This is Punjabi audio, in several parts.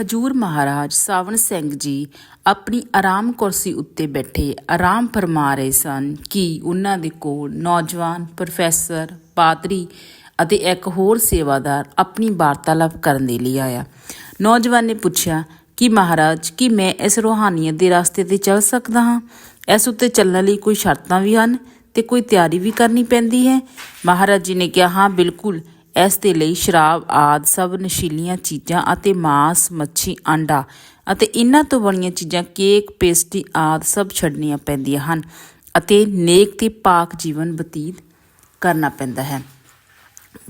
ਹਜੂਰ ਮਹਾਰਾਜ ਸਾਵਣ ਸਿੰਘ ਜੀ ਆਪਣੀ ਆਰਾਮ ਕੁਰਸੀ ਉੱਤੇ ਬੈਠੇ ਆਰਾਮ ਫਰਮਾ ਰਹੇ ਸਨ ਕਿ ਉਹਨਾਂ ਦੇ ਕੋਲ ਨੌਜਵਾਨ, ਪ੍ਰੋਫੈਸਰ, ਪਾਦਰੀ ਅਤੇ ਇੱਕ ਹੋਰ ਸੇਵਾਦਾਰ ਆਪਣੀ ਵਾਰਤਾਲਾਪ ਕਰਨ ਦੇ ਲਈ ਆਇਆ। ਨੌਜਵਾਨ ਨੇ ਪੁੱਛਿਆ, ਕਿ ਮਹਾਰਾਜ, ਕੀ ਮੈਂ ਇਸ ਰੂਹਾਨੀਅਤ ਦੇ ਰਸਤੇ ਤੇ ਚੱਲ ਸਕਦਾ ਹਾਂ? ਇਸ ਉੱਤੇ ਚੱਲਣ ਲਈ ਕੋਈ ਸ਼ਰਤਾਂ ਵੀ ਹਨ ਤੇ ਕੋਈ ਤਿਆਰੀ ਵੀ ਕਰਨੀ ਪੈਂਦੀ ਹੈ? ਮਹਾਰਾਜ ਜੀ ਨੇ ਕਿਹਾ, ਹਾਂ, ਬਿਲਕੁਲ। ਇਸ ਦੇ ਲਈ ਸ਼ਰਾਬ ਆਦ ਸਭ ਨਸ਼ੀਲੀਆਂ ਚੀਜ਼ਾਂ ਅਤੇ ਮਾਸ, ਮੱਛੀ ਆਂਡਾ ਅਤੇ ਇਹਨਾਂ ਤੋਂ ਬਣੀਆਂ ਚੀਜ਼ਾਂ, ਕੇਕ, ਪੇਸਟਰੀ ਆਦ ਸਭ ਛੱਡਣੀਆਂ ਪੈਂਦੀਆਂ ਹਨ ਅਤੇ ਨੇਕ ਤੇ ਪਾਕ ਜੀਵਨ ਬਤੀਤ ਕਰਨਾ ਪੈਂਦਾ ਹੈ।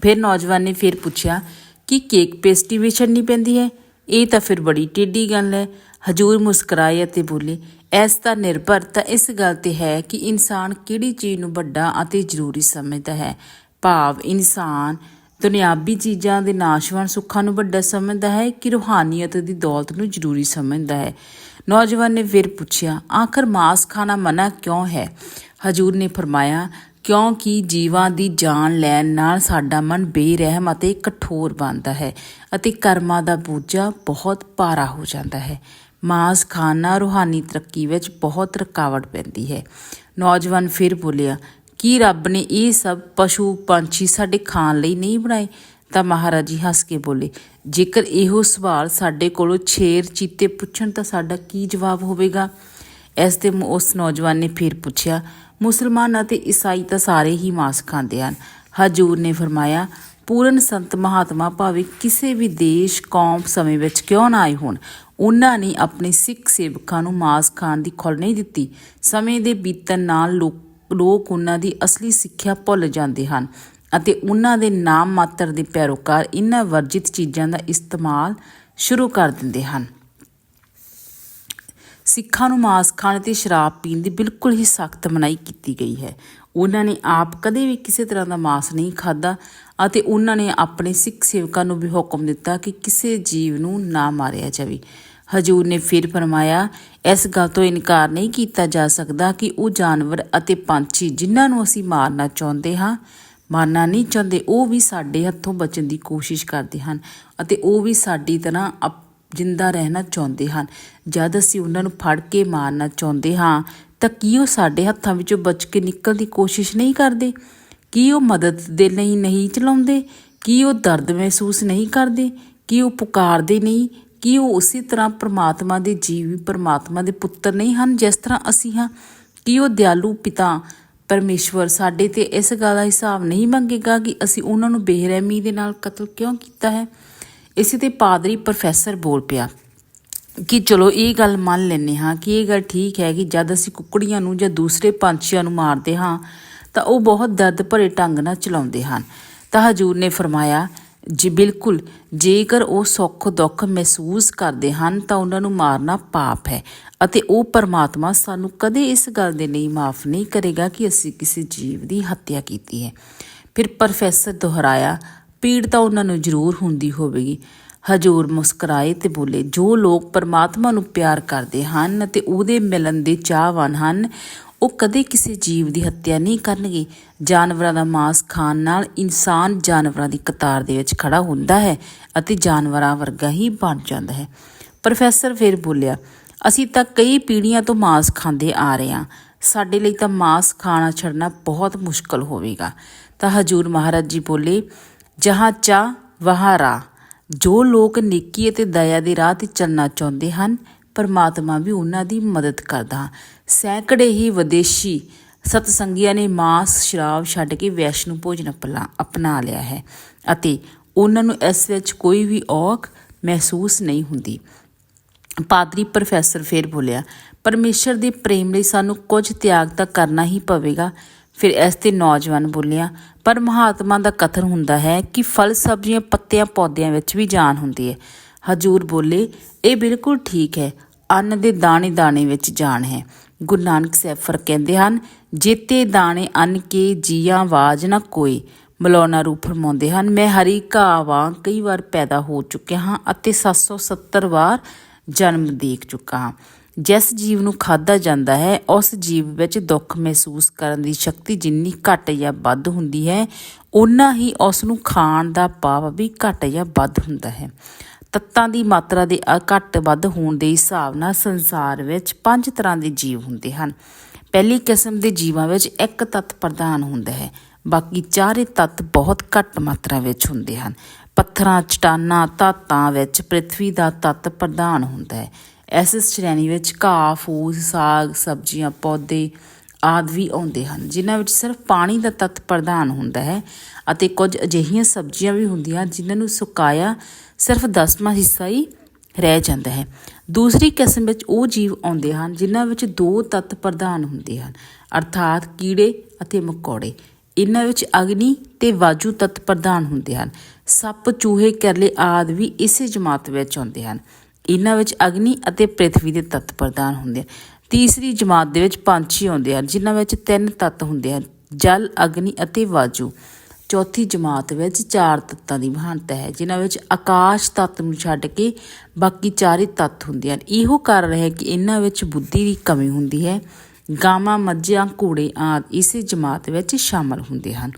ਫਿਰ ਨੌਜਵਾਨ ਨੇ ਫਿਰ ਪੁੱਛਿਆ ਕਿ ਕੇਕ ਪੇਸਟਰੀ ਵੀ ਛੱਡਣੀ ਪੈਂਦੀ ਹੈ? ਇਹ ਤਾਂ ਫਿਰ ਬੜੀ ਟੇਢੀ ਗੱਲ ਹੈ। ਹਜੂਰ ਮੁਸਕਰਾਏ ਅਤੇ ਬੋਲੇ, ਇਸ ਦਾ ਨਿਰਭਰ ਤਾਂ ਇਸ ਗੱਲ ਤੇ ਹੈ ਕਿ ਇਨਸਾਨ ਕਿਹੜੀ ਚੀਜ਼ ਨੂੰ ਵੱਡਾ ਅਤੇ ਜ਼ਰੂਰੀ ਸਮਝਦਾ ਹੈ। ਭਾਵ ਇਨਸਾਨ ਦੁਨਿਆਵੀ ਚੀਜ਼ਾਂ ਦੇ ਨਾਸ਼ਵਾਨ ਸੁੱਖਾਂ ਨੂੰ ਵੱਡਾ ਸਮਝਦਾ ਹੈ ਕਿ ਰੂਹਾਨੀਅਤ ਦੀ ਦੌਲਤ ਨੂੰ ਜ਼ਰੂਰੀ ਸਮਝਦਾ ਹੈ। ਨੌਜਵਾਨ ਨੇ ਫਿਰ ਪੁੱਛਿਆ, ਆਖਰ ਮਾਸ ਖਾਣਾ ਮਨਾ ਕਿਉਂ ਹੈ? ਹਜੂਰ ਨੇ ਫਰਮਾਇਆ, ਕਿਉਂਕਿ ਜੀਵਾਂ ਦੀ ਜਾਨ ਲੈਣ ਨਾਲ ਸਾਡਾ ਮਨ ਬੇਰਹਿਮ ਅਤੇ ਕਠੋਰ ਬਣਦਾ ਹੈ ਅਤੇ ਕਰਮਾਂ ਦਾ ਬੋਝਾ ਬਹੁਤ ਭਾਰਾ ਹੋ ਜਾਂਦਾ ਹੈ। ਮਾਸ ਖਾਣਾ ਰੂਹਾਨੀ ਤਰੱਕੀ ਵਿੱਚ ਬਹੁਤ ਰੁਕਾਵਟ ਪੈਂਦੀ ਹੈ। ਨੌਜਵਾਨ ਫਿਰ ਬੋਲਿਆ ਕੀ ਰੱਬ ਨੇ ਇਹ ਸਭ ਪਸ਼ੂ ਪੰਛੀ ਸਾਡੇ ਖਾਣ ਲਈ ਨਹੀਂ ਬਣਾਏ? ਤਾਂ ਮਹਾਰਾਜ ਜੀ ਹੱਸ ਕੇ ਬੋਲੇ, ਜੇਕਰ ਇਹੋ ਸਵਾਲ ਸਾਡੇ ਕੋਲੋਂ ਛੇਰ ਚੀਤੇ ਪੁੱਛਣ ਤਾਂ ਸਾਡਾ ਕੀ ਜਵਾਬ ਹੋਵੇਗਾ? ਇਸ ਤੇ ਉਸ ਨੌਜਵਾਨ ਨੇ ਫਿਰ ਪੁੱਛਿਆ, ਮੁਸਲਮਾਨ ਅਤੇ ਈਸਾਈ ਤਾਂ ਸਾਰੇ ਹੀ ਮਾंस ਖਾਂਦੇ ਹਨ। ਹਜੂਰ ਨੇ ਫਰਮਾਇਆ, ਪੂਰਨ ਸੰਤ ਮਹਾਤਮਾ ਭਾਵੇਂ ਕਿਸੇ ਵੀ ਦੇਸ਼, ਕੌਮ ਸਮੇਂ ਵਿੱਚ ਕਿਉਂ ਨਾ ਆਏ ਹੋਣ, ਉਹਨਾਂ ਨੇ ਆਪਣੇ ਸਿੱਖ ਸੇਵਕਾਂ ਨੂੰ ਮਾਸ ਖਾਣ ਦੀ ਖੁੱਲ ਨਹੀਂ ਦਿੱਤੀ। ਸਮੇਂ ਦੇ ਬੀਤਣ ਨਾਲ ਲੋਕ ਲੋਕ ਉਹਨਾਂ ਦੀ ਅਸਲੀ ਸਿੱਖਿਆ ਭੁੱਲ ਜਾਂਦੇ ਹਨ ਅਤੇ ਉਹਨਾਂ ਦੇ ਨਾਮ ਮਾਤਰ ਦੇ ਪੈਰੋਕਾਰ ਇਹਨਾਂ ਵਰਜਿਤ ਚੀਜ਼ਾਂ ਦਾ ਇਸਤੇਮਾਲ ਸ਼ੁਰੂ ਕਰ ਦਿੰਦੇ ਹਨ। ਸਿੱਖਾਂ ਨੂੰ ਮਾਸ ਖਾਣ ਤੇ ਸ਼ਰਾਬ ਪੀਣ ਦੀ ਬਿਲਕੁਲ ਹੀ ਸਖਤ ਮਨਾਹੀ ਕੀਤੀ ਗਈ ਹੈ। ਉਹਨਾਂ ਨੇ ਆਪ ਕਦੇ ਵੀ ਕਿਸੇ ਤਰ੍ਹਾਂ ਦਾ ਮਾਸ ਨਹੀਂ ਖਾਦਾ ਅਤੇ ਉਹਨਾਂ ਨੇ ਆਪਣੇ ਸਿੱਖ ਸੇਵਕਾਂ ਨੂੰ ਵੀ ਹੁਕਮ ਦਿੱਤਾ ਕਿ ਕਿਸੇ ਜੀਵ ਨੂੰ ਨਾ ਮਾਰਿਆ ਜਾਵੇ। ਹਜੂਰ ਨੇ ਫਿਰ ਫਰਮਾਇਆ, ਇਸ ਗੱਲ ਤੋਂ ਇਨਕਾਰ ਨਹੀਂ ਕੀਤਾ ਜਾ ਸਕਦਾ ਕਿ ਉਹ ਜਾਨਵਰ ਅਤੇ ਪੰਛੀ ਜਿਨ੍ਹਾਂ ਨੂੰ ਅਸੀਂ ਮਾਰਨਾ ਚਾਹੁੰਦੇ ਹਾਂ, ਮਾਰਨਾ ਨਹੀਂ ਚਾਹੁੰਦੇ, ਉਹ ਵੀ ਸਾਡੇ ਹੱਥੋਂ ਬਚਣ ਦੀ ਕੋਸ਼ਿਸ਼ ਕਰਦੇ ਹਨ ਅਤੇ ਉਹ ਵੀ ਸਾਡੀ ਤਰ੍ਹਾਂ ਅਪ- ਜਿੰਦਾ ਰਹਿਣਾ ਚਾਹੁੰਦੇ ਹਨ। ਜਦ ਅਸੀਂ ਉਹਨਾਂ ਨੂੰ ਫੜ ਕੇ ਮਾਰਨਾ ਚਾਹੁੰਦੇ ਹਾਂ, ਤਾਂ ਕੀ ਉਹ ਸਾਡੇ ਹੱਥਾਂ ਵਿੱਚੋਂ ਬਚ ਕੇ ਨਿਕਲਣ ਦੀ ਕੋਸ਼ਿਸ਼ ਨਹੀਂ ਕਰਦੇ? ਕੀ ਉਹ ਮਦਦ ਦੇ ਲਈ ਨਹੀਂ ਚਲਾਉਂਦੇ? ਕੀ ਉਹ ਦਰਦ ਮਹਿਸੂਸ ਨਹੀਂ ਕਰਦੇ? ਕੀ ਉਹ ਪੁਕਾਰਦੇ ਨਹੀਂ? ਕੀ ਉਹ ਉਸੇ ਤਰ੍ਹਾਂ ਪ੍ਰਮਾਤਮਾ ਦੇ ਜੀਵ ਪ੍ਰਮਾਤਮਾ ਦੇ ਪੁੱਤਰ ਨਹੀਂ ਹਨ, ਜਿਸ ਤਰ੍ਹਾਂ ਅਸੀਂ ਹਾਂ, ਕੀ ਉਹ ਦਿਆਲੂ ਪਿਤਾ ਪਰਮੇਸ਼ਵਰ ਸਾਡੇ ਤੇ ਇਸ ਗੱਲ ਦਾ ਹਿਸਾਬ ਨਹੀਂ ਮੰਗੇਗਾ ਕਿ ਅਸੀਂ ਉਹਨਾਂ ਨੂੰ ਬੇਰਹਿਮੀ ਦੇ ਨਾਲ ਕਤਲ ਕਿਉਂ ਕੀਤਾ ਹੈ। ਇਸੇ ਤੇ ਪਾਦਰੀ ਪ੍ਰੋਫੈਸਰ ਬੋਲ ਪਿਆ ਕਿ ਚਲੋ ਇਹ ਗੱਲ ਮੰਨ ਲੈਂਦੇ ਹਾਂ ਕਿ ਇਹ ਗੱਲ ਠੀਕ ਹੈ ਕਿ ਜਦ ਅਸੀਂ ਕੁੱਕੜੀਆਂ ਨੂੰ ਜਾਂ ਦੂਸਰੇ ਪੰਛੀਆਂ ਨੂੰ ਮਾਰਦੇ ਹਾਂ, ਤਾਂ ਉਹ ਬਹੁਤ ਦਰਦ ਭਰੇ ਢੰਗ ਨਾਲ ਚਲਾਉਂਦੇ ਹਨ। ਤਾਂ ਹਜੂਰ ਨੇ ਫਰਮਾਇਆ ਜੀ ਬਿਲਕੁਲ ਜੇਕਰ ਉਹ ਸੁੱਖ ਦੁੱਖ ਮਹਿਸੂਸ ਕਰਦੇ ਹਨ ਤਾਂ ਉਹਨਾਂ ਨੂੰ ਮਾਰਨਾ ਪਾਪ ਹੈ ਅਤੇ ਉਹ ਪਰਮਾਤਮਾ ਸਾਨੂੰ ਕਦੇ ਇਸ ਗੱਲ ਦੇ ਲਈ ਮਾਫ ਨਹੀਂ ਕਰੇਗਾ ਕਿ ਅਸੀਂ ਕਿਸੇ ਜੀਵ ਦੀ ਹੱਤਿਆ ਕੀਤੀ ਹੈ। ਫਿਰ ਪ੍ਰੋਫੈਸਰ ਦੁਹਰਾਇਆ, ਪੀੜ ਤਾਂ ਉਹਨਾਂ ਨੂੰ ਜ਼ਰੂਰ ਹੁੰਦੀ ਹੋਵੇਗੀ। ਹਜੂਰ ਮੁਸਕਰਾਏ ਤੇ ਬੋਲੇ, ਜੋ ਲੋਕ ਪਰਮਾਤਮਾ ਨੂੰ ਪਿਆਰ ਕਰਦੇ ਹਨ ਅਤੇ ਉਹਦੇ ਮਿਲਣ ਦੇ ਚਾਹਵਾਨ ਹਨ ਉਹ ਕਦੇ ਕਿਸੇ ਜੀਵ ਦੀ ਹੱਤਿਆ ਨਹੀਂ ਕਰਨਗੇ। ਜਾਨਵਰਾਂ ਦਾ ਮਾਸ ਖਾਣ ਨਾਲ ਇਨਸਾਨ ਜਾਨਵਰਾਂ ਦੀ ਕਤਾਰ ਦੇ ਵਿੱਚ ਖੜਾ ਹੁੰਦਾ ਹੈ ਅਤੇ ਜਾਨਵਰਾਂ ਵਰਗਾ ਹੀ ਬਣ ਜਾਂਦਾ ਹੈ। ਪ੍ਰੋਫੈਸਰ ਫਿਰ ਬੋਲਿਆ, ਅਸੀਂ ਤਾਂ ਕਈ ਪੀੜ੍ਹੀਆਂ ਤੋਂ ਮਾਸ ਖਾਂਦੇ ਆ ਰਹੇ ਹਾਂ। ਸਾਡੇ ਲਈ ਤਾਂ ਮਾਸ ਖਾਣਾ ਛੱਡਣਾ ਬਹੁਤ ਮੁਸ਼ਕਲ ਹੋਵੇਗਾ। ਤਾਂ ਹਜੂਰ ਮਹਾਰਾਜ ਜੀ ਬੋਲੇ, ਜਹਾਂ ਚਾ ਵਹਾਂ ਰਾ ਜੋ ਲੋਕ ਨੇਕੀ ਅਤੇ ਦਇਆ ਦੇ ਰਾਹ ਤੇ ਚੱਲਣਾ ਚਾਹੁੰਦੇ ਹਨ, ਪਰਮਾਤਮਾ ਵੀ ਉਹਨਾਂ ਦੀ ਮਦਦ ਕਰਦਾ। ਸੈਂਕੜੇ ਹੀ ਵਿਦੇਸ਼ੀ ਸਤਸੰਗੀਆਂ ਨੇ ਮਾਸ ਸ਼ਰਾਬ ਛੱਡ ਕੇ ਵੈਸ਼ਨੂੰ ਭੋਜਨ ਅਪਣਾ ਅਪਣਾ ਲਿਆ ਹੈ ਅਤੇ ਉਹਨਾਂ ਨੂੰ ਇਸ ਵਿੱਚ ਕੋਈ ਵੀ ਔਖ ਮਹਿਸੂਸ ਨਹੀਂ ਹੁੰਦੀ। ਪਾਦਰੀ ਪ੍ਰੋਫੈਸਰ ਫੇਰ ਬੋਲਿਆ, ਪਰਮੇਸ਼ਰ ਦੇ ਪ੍ਰੇਮ ਲਈ ਸਾਨੂੰ ਕੁਝ ਤਿਆਗ ਤਾਂ ਕਰਨਾ ਹੀ ਪਵੇਗਾ। ਫਿਰ ਇਸ ਤੇ ਨੌਜਵਾਨ ਬੋਲਿਆ, ਪਰ ਮਹਾਤਮਾ ਦਾ ਕਥਨ ਹੁੰਦਾ ਹੈ ਕਿ ਫਲ ਸਬਜ਼ੀਆਂ ਪੱਤਿਆਂ ਪੌਦਿਆਂ ਵਿੱਚ ਵੀ ਜਾਨ ਹੁੰਦੀ ਹੈ। ਹਜੂਰ ਬੋਲੇ, ਇਹ ਬਿਲਕੁਲ ਠੀਕ ਹੈ। ਅੰਨ ਦੇ ਦਾਣੇ ਦਾਣੇ ਵਿੱਚ ਜਾਨ ਹੈ। ਗੁਰੂ ਨਾਨਕ ਸਾਹਿਬ ਫਰ ਕਹਿੰਦੇ ਹਨ, ਜੇਤੇ ਦਾਣੇ ਅੰਨ ਕੇ ਜੀਆਂ ਆਵਾਜ਼ ਨਾ ਕੋਈ ਮਲੌਨਾ ਰੂਪ ਫਰਮਾਉਂਦੇ ਹਨ, ਮੈਂ ਹਰੀ ਘਾਹ ਵਾਂ ਕਈ ਵਾਰ ਪੈਦਾ ਹੋ ਚੁੱਕਿਆ ਹਾਂ ਅਤੇ 770 ਵਾਰ ਜਨਮ ਦੇਖ ਚੁੱਕਾ ਹਾਂ। ਜਿਸ ਜੀਵ ਨੂੰ ਖਾਦਾ ਜਾਂਦਾ ਹੈ, ਉਸ ਜੀਵ ਵਿੱਚ ਦੁੱਖ ਮਹਿਸੂਸ ਕਰਨ ਦੀ ਸ਼ਕਤੀ ਜਿੰਨੀ ਘੱਟ ਜਾਂ ਵੱਧ ਹੁੰਦੀ ਹੈ ਉਨਾ ਹੀ ਉਸ ਨੂੰ ਖਾਣ ਦਾ ਪਾਪ ਵੀ ਘੱਟ ਜਾਂ ਵੱਧ ਹੁੰਦਾ ਹੈ। ਤੱਤਾਂ ਦੀ ਮਾਤਰਾ ਦੇ, ਅ- ਘੱਟ ਵੱਧ ਹੋਣ ਦੇ ਹਿਸਾਬ ਨਾਲ ਸੰਸਾਰ ਵਿੱਚ ਪੰਜ ਤਰ੍ਹਾਂ ਦੇ ਜੀਵ ਹੁੰਦੇ ਹਨ। ਪਹਿਲੀ ਕਿਸਮ ਦੇ ਜੀਵਾਂ ਵਿੱਚ ਇੱਕ ਤੱਤ ਪ੍ਰਧਾਨ ਹੁੰਦਾ ਹੈ। ਬਾਕੀ ਚਾਰੇ ਤੱਤ ਬਹੁਤ ਘੱਟ ਮਾਤਰਾ ਵਿੱਚ ਹੁੰਦੇ ਹਨ। ਪੱਥਰਾਂ, ਚਟਾਨਾਂ, ਧਾਤਾਂ ਵਿੱਚ ਪ੍ਰithvi ਦਾ ਤੱਤ ਪ੍ਰਧਾਨ ਹੁੰਦਾ ਹੈ। ਇਸ ਸ਼੍ਰੇਣੀ ਵਿੱਚ ਘਾਹ, ਫੂਸ, ਸਾਗ, ਸਬਜ਼ੀਆਂ, ਪੌਦੇ ਆਦਿ ਵੀ ਆਉਂਦੇ ਹਨ, ਜਿਨ੍ਹਾਂ ਵਿੱਚ ਸਿਰਫ ਪਾਣੀ ਦਾ ਤੱਤ ਪ੍ਰਧਾਨ ਹੁੰਦਾ ਹੈ। ਅਤੇ ਕੁਝ ਅਜਿਹੀਆਂ ਸਬਜ਼ੀਆਂ ਵੀ ਹੁੰਦੀਆਂ ਜਿਨ੍ਹਾਂ ਨੂੰ ਸੁਕਾਇਆ ਸਿਰਫ ਦਸਵਾਂ ਹਿੱਸਾ ਹੀ ਰਹਿ ਜਾਂਦਾ ਹੈ। ਦੂਸਰੀ ਕਿਸਮ ਵਿੱਚ ਉਹ ਜੀਵ ਆਉਂਦੇ ਹਨ ਜਿਨ੍ਹਾਂ ਵਿੱਚ ਦੋ ਤੱਤ ਪ੍ਰਧਾਨ ਹੁੰਦੇ ਹਨ, ਅਰਥਾਤ ਕੀੜੇ ਅਤੇ ਮਕੌੜੇ। ਇਹਨਾਂ ਵਿੱਚ ਅਗਨੀ ਤੇ ਵਾਯੂ ਤੱਤ ਪ੍ਰਧਾਨ ਹੁੰਦੇ ਹਨ। ਸੱਪ, ਚੂਹੇ, ਕਰਲੇ ਆਦਿ ਵੀ ਇਸੇ ਜਮਾਤ ਵਿੱਚ ਆਉਂਦੇ ਹਨ। ਇਹਨਾਂ ਵਿੱਚ ਅਗਨੀ ਅਤੇ ਪ੍ਰithvi ਦੇ ਤੱਤ ਪ੍ਰਧਾਨ ਹੁੰਦੇ ਹਨ। ਤੀਸਰੀ ਜਮਾਤ ਦੇ ਵਿੱਚ ਪੰਛੀ ਆਉਂਦੇ ਹਨ ਜਿਨ੍ਹਾਂ ਵਿੱਚ ਤਿੰਨ ਤੱਤ ਹੁੰਦੇ ਹਨ, ਜਲ, ਅਗਨੀ ਅਤੇ ਵਾਯੂ ਚੌਥੀ ਜਮਾਤ ਵਿੱਚ ਚਾਰ ਤੱਤਾਂ ਦੀ ਮਹਾਨਤਾ ਹੈ, ਜਿਨ੍ਹਾਂ ਵਿੱਚ ਆਕਾਸ਼ ਤੱਤ ਨੂੰ ਛੱਡ ਕੇ ਬਾਕੀ ਚਾਰੇ ਤੱਤ ਹੁੰਦੇ ਹਨ। ਇਹੋ ਕਾਰਨ ਹੈ ਕਿ ਇਹਨਾਂ ਵਿੱਚ ਬੁੱਧੀ ਦੀ ਕਮੀ ਹੁੰਦੀ ਹੈ ਗਾਵਾਂ ਮੱਝਾਂ, ਘੋੜੇ ਆਦਿ ਇਸੇ ਜਮਾਤ ਵਿੱਚ ਸ਼ਾਮਲ ਹੁੰਦੇ ਹਨ।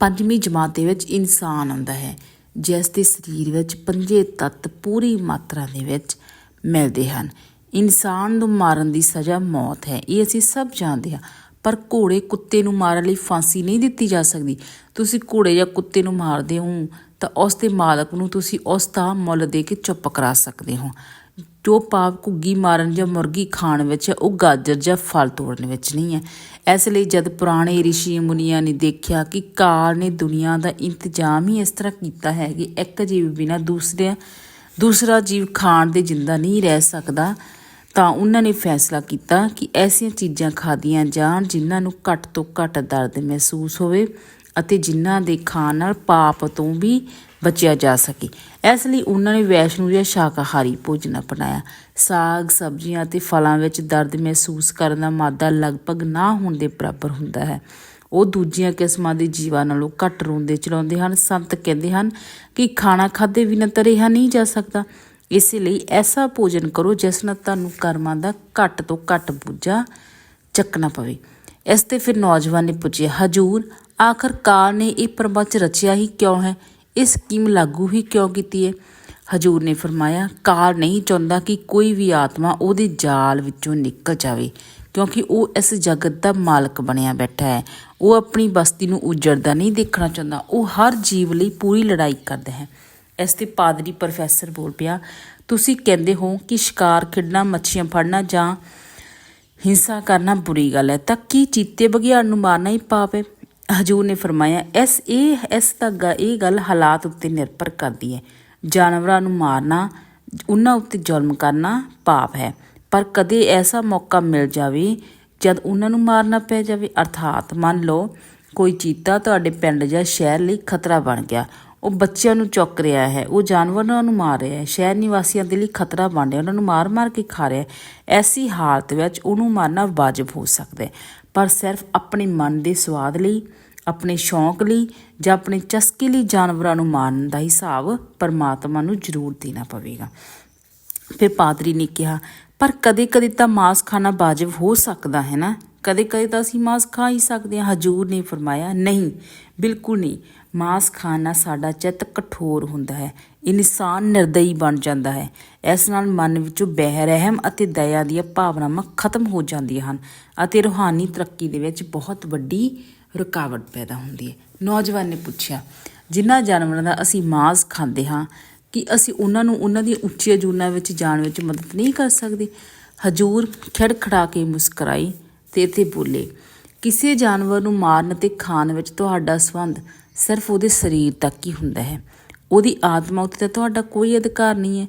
ਪੰਜਵੀਂ ਜਮਾਤ ਦੇ ਵਿੱਚ ਇਨਸਾਨ ਆਉਂਦਾ ਹੈ, ਜਿਸ ਦੇ ਸਰੀਰ ਵਿੱਚ ਪੰਜੇ ਤੱਤ ਪੂਰੀ ਮਾਤਰਾ ਦੇ ਵਿੱਚ ਮਿਲਦੇ ਹਨ। ਇਨਸਾਨ ਨੂੰ ਮਾਰਨ ਦੀ ਸਜ਼ਾ ਮੌਤ ਹੈ, ਇਹ ਅਸੀਂ ਸਭ ਜਾਣਦੇ ਹਾਂ। ਪਰ ਘੋੜੇ ਕੁੱਤੇ ਨੂੰ ਮਾਰਨ ਲਈ ਫਾਂਸੀ ਨਹੀਂ ਦਿੱਤੀ ਜਾ ਸਕਦੀ। ਤੁਸੀਂ ਘੋੜੇ ਜਾਂ ਕੁੱਤੇ ਨੂੰ ਮਾਰਦੇ ਹੋ ਤਾਂ ਉਸ ਦੇ ਮਾਲਕ ਨੂੰ ਤੁਸੀਂ ਉਸ ਦਾ ਮੁੱਲ ਦੇ ਕੇ ਚੁੱਪ ਕਰਾ ਸਕਦੇ ਹੋ। ਜੋ ਪਾਪ ਘੁੱਗੀ ਮਾਰਨ ਜਾਂ ਮੁਰਗੀ ਖਾਣ ਵਿੱਚ ਹੈ, ਉਹ ਗਾਜਰ ਜਾਂ ਫਲ ਤੋੜਨ ਵਿੱਚ ਨਹੀਂ ਹੈ। ਇਸ ਲਈ ਜਦ ਪੁਰਾਣੇ ઋષਿ ਮੁਨੀਆਂ ਨੇ ਦੇਖਿਆ ਕਿ ਕਾਲ ਨੇ ਦੁਨੀਆ ਦਾ ਇੰਤਜ਼ਾਮ ਹੀ ਇਸ ਤਰ੍ਹਾਂ ਕੀਤਾ ਹੈ ਕਿ ਇੱਕ ਜੀਵ ਬਿਨਾਂ ਦੂਸਰੇ ਦੂਸਰਾ ਜੀਵ ਖਾਣ ਦੇ ਜਿੰਦਾ ਨਹੀਂ ਰਹਿ ਸਕਦਾ ਤਾਂ ਉਹਨਾਂ ਨੇ ਫੈਸਲਾ ਕੀਤਾ ਕਿ ਐਸੀਆਂ ਚੀਜ਼ਾਂ ਖਾਧੀਆਂ ਜਾਣ ਜਿਨ੍ਹਾਂ ਨੂੰ ਘੱਟ ਤੋਂ ਘੱਟ ਦਰਦ ਮਹਿਸੂਸ ਹੋਵੇ ਅਤੇ ਜਿਨ੍ਹਾਂ ਦੇ ਖਾਣ ਨਾਲ ਪਾਪ ਤੋਂ ਵੀ ਬਚਿਆ ਜਾ ਸਕੇ। ਇਸ ਲਈ ਉਹਨਾਂ ਨੇ ਵੈਸ਼ਨੂ ਜਾਂ ਸ਼ਾਕਾਹਾਰੀ ਭੋਜਨ ਅਪਣਾਇਆ। ਸਾਗ, ਸਬਜ਼ੀਆਂ ਅਤੇ ਫਲਾਂ ਵਿੱਚ ਦਰਦ ਮਹਿਸੂਸ ਕਰਨ ਦਾ ਮਾਦਾ ਲਗਭਗ ਨਾ ਹੋਣ ਦੇ ਬਰਾਬਰ ਹੁੰਦਾ ਹੈ। ਉਹ ਦੂਜੀਆਂ ਕਿਸਮਾਂ ਦੇ ਜੀਵਾਂ ਨਾਲੋਂ ਘੱਟ ਰੋਂਦੇ ਚਲਾਉਂਦੇ ਹਨ। ਸੰਤ ਕਹਿੰਦੇ ਹਨ ਕਿ ਖਾਣਾ ਖਾਦੇ ਬਿਨਾਂ ਤਾਂ ਰਿਹਾ ਨਹੀਂ ਜਾ ਸਕਦਾ। ਇਸ ਲਈ ਐਸਾ ਭੋਜਨ ਕਰੋ ਜਿਸ ਨਾਲ ਤੁਹਾਨੂੰ ਕਰਮਾਂ ਦਾ ਘੱਟ ਤੋਂ ਘੱਟ ਬੁੱਝਾ ਚੱਕਣਾ ਪਵੇ। ਇਸ ਤੇ ਫਿਰ ਨੌਜਵਾਨ ਨੇ ਪੁੱਛਿਆ, ਹਜੂਰ, ਆਖਰ ਕਾਲ ਨੇ ਇਹ ਪ੍ਰਬੰਧ ਰਚਿਆ ਹੀ ਕਿਉਂ ਹੈ? ਇਹ ਸਕੀਮ ਲਾਗੂ ਹੀ ਕਿਉਂ ਕੀਤੀ ਹੈ? ਹਜੂਰ ਨੇ ਫਰਮਾਇਆ, ਕਾਲ ਨਹੀਂ ਚਾਹੁੰਦਾ ਕਿ ਕੋਈ ਵੀ ਆਤਮਾ ਉਹਦੇ ਜਾਲ ਵਿੱਚੋਂ ਨਿਕਲ ਜਾਵੇ, ਕਿਉਂਕਿ ਉਹ ਇਸ ਜਗਤ ਦਾ ਮਾਲਕ ਬਣਿਆ ਬੈਠਾ ਹੈ। ਉਹ ਆਪਣੀ ਬਸਤੀ ਨੂੰ ਉਜੜਦਾ ਨਹੀਂ ਦੇਖਣਾ ਚਾਹੁੰਦਾ। ਉਹ ਹਰ ਜੀਵ ਲਈ ਪੂਰੀ ਲੜਾਈ ਕਰਦਾ ਹੈ। ਇਸ ਤੇ ਪਾਦਰੀ ਪ੍ਰੋਫੈਸਰ ਬੋਲ ਪਿਆ, ਤੁਸੀਂ ਕਹਿੰਦੇ ਹੋ ਕਿ ਸ਼ਿਕਾਰ ਖੇਡਣਾ, ਮੱਛੀਆਂ ਫੜਨਾ ਜਾਂ ਹਿੰਸਾ ਕਰਨਾ ਬੁਰੀ ਗੱਲ ਹੈ, ਤਾਂ ਕੀ ਚੀਤੇ ਬਘਿਆੜ ਨੂੰ ਮਾਰਨਾ ਹੀ ਪਾਪ ਹੈ? ਹਜੂਰ ਨੇ ਫਰਮਾਇਆ ਇਸ ਇਹ ਇਸ ਦਾ ਗ- ਇਹ ਗੱਲ ਹਾਲਾਤ ਉੱਤੇ ਨਿਰਭਰ ਕਰਦੀ ਹੈ। ਜਾਨਵਰਾਂ ਨੂੰ ਮਾਰਨਾ, ਉਹਨਾਂ ਉੱਤੇ ਜ਼ੁਲਮ ਕਰਨਾ ਪਾਪ ਹੈ, ਪਰ ਕਦੇ ਐਸਾ ਮੌਕਾ ਮਿਲ ਜਾਵੇ ਜਦ ਉਹਨਾਂ ਨੂੰ ਮਾਰਨਾ ਪੈ ਜਾਵੇ। ਅਰਥਾਤ ਮੰਨ ਲਓ, ਕੋਈ ਚੀਤਾ ਤੁਹਾਡੇ ਪਿੰਡ ਜਾਂ ਸ਼ਹਿਰ ਲਈ ਖਤਰਾ ਬਣ ਗਿਆ ਉਹ ਬੱਚਿਆਂ ਨੂੰ ਚੁੱਕ ਰਿਹਾ ਹੈ, ਉਹ ਜਾਨਵਰਾਂ ਨੂੰ ਮਾਰ ਰਿਹਾ ਹੈ, ਸ਼ਹਿਰ ਨਿਵਾਸੀਆਂ ਦੇ ਲਈ ਖਤਰਾ ਬਣ ਰਿਹਾ, ਉਹਨਾਂ ਨੂੰ ਮਾਰ-ਮਾਰ ਕੇ ਖਾ ਰਿਹਾ ਹੈ। ਐਸੀ ਹਾਲਤ ਵਿੱਚ ਉਹਨੂੰ ਮਾਰਨਾ ਵਾਜਬ ਹੋ ਸਕਦਾ ਹੈ। ਪਰ ਸਿਰਫ ਆਪਣੇ ਮਨ ਦੇ ਸਵਾਦ ਲਈ, ਆਪਣੇ ਸ਼ੌਂਕ ਲਈ ਜਾਂ ਆਪਣੇ ਚਸਕੇ ਲਈ ਜਾਨਵਰਾਂ ਨੂੰ ਮਾਰਨ ਦਾ ਹਿਸਾਬ ਪਰਮਾਤਮਾ ਨੂੰ ਜ਼ਰੂਰ ਦੇਣਾ ਪਵੇਗਾ। ਫਿਰ ਪਾਦਰੀ ਨੇ ਕਿਹਾ, ਪਰ ਕਦੇ-ਕਦੇ ਤਾਂ ਮਾਸ ਖਾਣਾ ਵਾਜਬ ਹੋ ਸਕਦਾ ਹੈ ਨਾ? ਕਦੇ ਕਦੇ ਤਾਂ ਅਸੀਂ ਮਾਸ ਖਾ ਹੀ ਸਕਦੇ ਹਾਂ। ਹਜੂਰ ਨੇ ਫਰਮਾਇਆ, ਨਹੀਂ, ਬਿਲਕੁਲ ਨਹੀਂ। ਮਾਸ ਖਾਣਾ ਸਾਡਾ ਚਿੱਤ ਕਠੋਰ ਹੁੰਦਾ ਹੈ। ਇਨਸਾਨ ਨਿਰਦਈ ਬਣ ਜਾਂਦਾ ਹੈ। ਇਸ ਨਾਲ ਮਨ ਵਿੱਚੋਂ ਬਹਿਰਹਿਮ ਅਤੇ ਦਇਆ ਦੀਆਂ ਭਾਵਨਾਵਾਂ ਖਤਮ ਹੋ ਜਾਂਦੀਆਂ ਹਨ ਅਤੇ ਰੂਹਾਨੀ ਤਰੱਕੀ ਦੇ ਵਿੱਚ ਬਹੁਤ ਵੱਡੀ ਰੁਕਾਵਟ ਪੈਦਾ ਹੁੰਦੀ ਹੈ। ਨੌਜਵਾਨ ਨੇ ਪੁੱਛਿਆ, ਜਿਨ੍ਹਾਂ ਜਾਨਵਰਾਂ ਦਾ ਅਸੀਂ ਮਾਸ ਖਾਂਦੇ ਹਾਂ, ਕਿ ਅਸੀਂ ਉਹਨਾਂ ਨੂੰ ਉਹਨਾਂ ਦੀ ਉੱਚੀ ਜੂਨਾਂ ਵਿੱਚ ਜਾਣ ਵਿੱਚ ਮਦਦ ਨਹੀਂ ਕਰ ਸਕਦੇ? ਹਜੂਰ ਖੜਖੜਾ ਕੇ ਮੁਸਕਰਾਈ ਤੇ ਤੇ ਬੋਲੇ, ਕਿਸੇ ਜਾਨਵਰ ਨੂੰ ਮਾਰਨ ਅਤੇ ਖਾਣ ਵਿੱਚ ਤੁਹਾਡਾ ਸੰਬੰਧ ਸਿਰਫ ਉਹਦੇ ਸਰੀਰ ਤੱਕ ਹੀ ਹੁੰਦਾ ਹੈ। ਉਹਦੀ ਆਤਮਾ ਉੱਤੇ ਤਾਂ ਤੁਹਾਡਾ ਕੋਈ ਅਧਿਕਾਰ ਨਹੀਂ ਹੈ।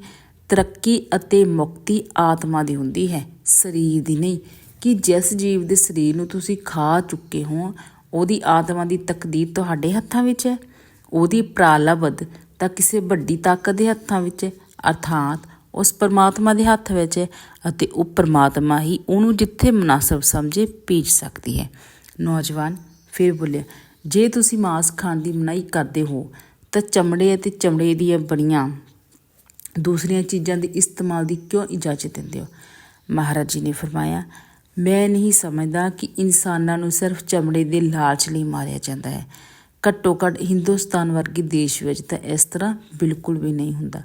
ਤਰੱਕੀ ਅਤੇ ਮੁਕਤੀ ਆਤਮਾ ਦੀ ਹੁੰਦੀ ਹੈ, ਸਰੀਰ ਦੀ ਨਹੀਂ। ਕਿ ਜਿਸ ਜੀਵ ਦੇ ਸਰੀਰ ਨੂੰ ਤੁਸੀਂ ਖਾ ਚੁੱਕੇ ਹੋ, ਉਹਦੀ ਆਤਮਾ ਦੀ ਤਕਦੀਰ ਤੁਹਾਡੇ ਹੱਥਾਂ ਵਿੱਚ ਹੈ। ਉਹਦੀ ਪ੍ਰਾਲਬਧ ਤਾਂ ਕਿਸੇ ਵੱਡੀ ਤਾਕਤ ਦੇ ਹੱਥਾਂ ਵਿੱਚ ਹੈ। ਅਰਥਾਤ ਉਸ ਪਰਮਾਤਮਾ ਦੇ ਹੱਥ ਵਿੱਚ ਹੈ ਅਤੇ ਉਹ ਪਰਮਾਤਮਾ ਹੀ ਉਹਨੂੰ ਜਿੱਥੇ ਮناسب ਸਮਝੇ ਭੇਜ ਸਕਦੀ ਹੈ। ਨੌਜਵਾਨ, ਫਿਰ ਬੋਲਿਆ, ਜੇ ਤੁਸੀਂ ਮਾਸ ਖਾਣ ਦੀ ਮਨਾਈ ਕਰਦੇ ਹੋ, ਤਾਂ ਚਮੜੇ ਅਤੇ ਚਮੜੇ ਦੀਆਂ ਬਣੀਆਂ ਦੂਸਰੀਆਂ ਚੀਜ਼ਾਂ ਦੇ ਇਸਤੇਮਾਲ ਦੀ ਕਿਉਂ ਇਜਾਜ਼ਤ ਦਿੰਦੇ ਹੋ? ਮਹਾਰਾਜ ਜੀ ਨੇ ਫਰਮਾਇਆ, ਮੈਂ ਨਹੀਂ ਸਮਝਦਾ ਕਿ ਇਨਸਾਨਾਂ ਨੂੰ ਸਿਰਫ ਚਮੜੇ ਦੇ ਲਾਲਚ ਲਈ ਮਾਰਿਆ ਜਾਂਦਾ ਹੈ। ਘੱਟੋ ਘੱਟ ਹਿੰਦੁਸਤਾਨ ਵਰਗੇ ਦੇਸ਼ ਵਿੱਚ ਤਾਂ ਇਸ ਤਰ੍ਹਾਂ ਬਿਲਕੁਲ ਵੀ ਨਹੀਂ ਹੁੰਦਾ।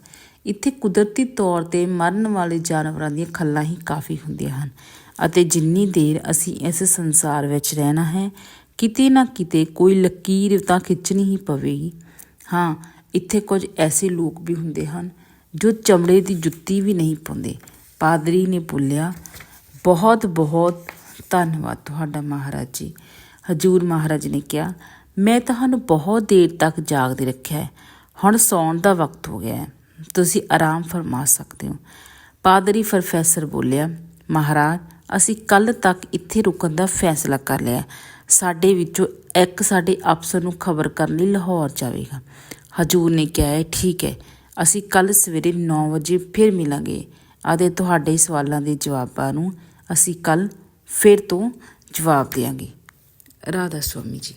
ਇੱਥੇ ਕੁਦਰਤੀ ਤੌਰ ਤੇ ਮਰਨ ਵਾਲੇ ਜਾਨਵਰਾਂ ਦੀਆਂ ਖੱਲਾਂ ਹੀ ਕਾਫੀ ਹੁੰਦੀਆਂ ਹਨ ਅਤੇ ਜਿੰਨੀ ਦੇਰ ਅਸੀਂ ਇਸ ਸੰਸਾਰ ਵਿੱਚ ਰਹਿਣਾ ਹੈ, ਕਿਤੇ ਨਾ ਕਿਤੇ ਕੋਈ ਲਕੀਰ ਤਾਂ ਖਿੱਚਣੀ ਹੀ ਪਵੇਗੀ। ਹਾਂ, ਇੱਥੇ ਕੁਝ ਐਸੇ ਲੋਕ ਵੀ ਹੁੰਦੇ ਹਨ ਜੋ ਚਮੜੇ ਦੀ ਜੁੱਤੀ ਵੀ ਨਹੀਂ ਪਾਉਂਦੇ। ਪਾਦਰੀ ਨੇ ਬੋਲਿਆ, ਬਹੁਤ ਬਹੁਤ ਧੰਨਵਾਦ ਤੁਹਾਡਾ ਮਹਾਰਾਜ ਜੀ। ਹਜੂਰ ਮਹਾਰਾਜ ਨੇ ਕਿਹਾ, ਮੈਂ ਤੁਹਾਨੂੰ ਬਹੁਤ ਦੇਰ ਤੱਕ ਜਾਗਦੇ ਰੱਖਿਆ ਹੁਣ ਸੌਣ ਦਾ ਵਕਤ ਹੋ ਗਿਆ ਹੈ। ਤੁਸੀਂ ਆਰਾਮ ਫਰਮਾ ਸਕਦੇ ਹੋ। ਪਾਦਰੀ ਪ੍ਰੋਫੈਸਰ ਬੋਲਿਆ, ਮਹਾਰਾਜ, ਅਸੀਂ ਕੱਲ ਤੱਕ ਇੱਥੇ ਰੁਕਣ ਦਾ ਫੈਸਲਾ ਕਰ ਲਿਆ। ਸਾਡੇ ਵਿੱਚੋਂ ਇੱਕ ਸਾਡੇ ਅਫਸਰ ਨੂੰ ਖਬਰ ਕਰਨ ਲਈ ਲਾਹੌਰ ਜਾਵੇਗਾ। ਹਜੂਰ ਨੇ ਕਿਹਾ ਹੈ ਠੀਕ ਹੈ, ਅਸੀਂ ਕੱਲ ਸਵੇਰੇ 9 ਵਜੇ ਫਿਰ ਮਿਲਾਂਗੇ। ਅਤੇ ਤੁਹਾਡੇ ਸਵਾਲਾਂ ਦੇ ਜਵਾਬਾਂ ਨੂੰ ਅਸੀਂ ਕੱਲ ਫਿਰ ਤੋਂ ਜਵਾਬ ਦੇਵਾਂਗੇ। ਰਾਧਾ ਸੁਆਮੀ ਜੀ।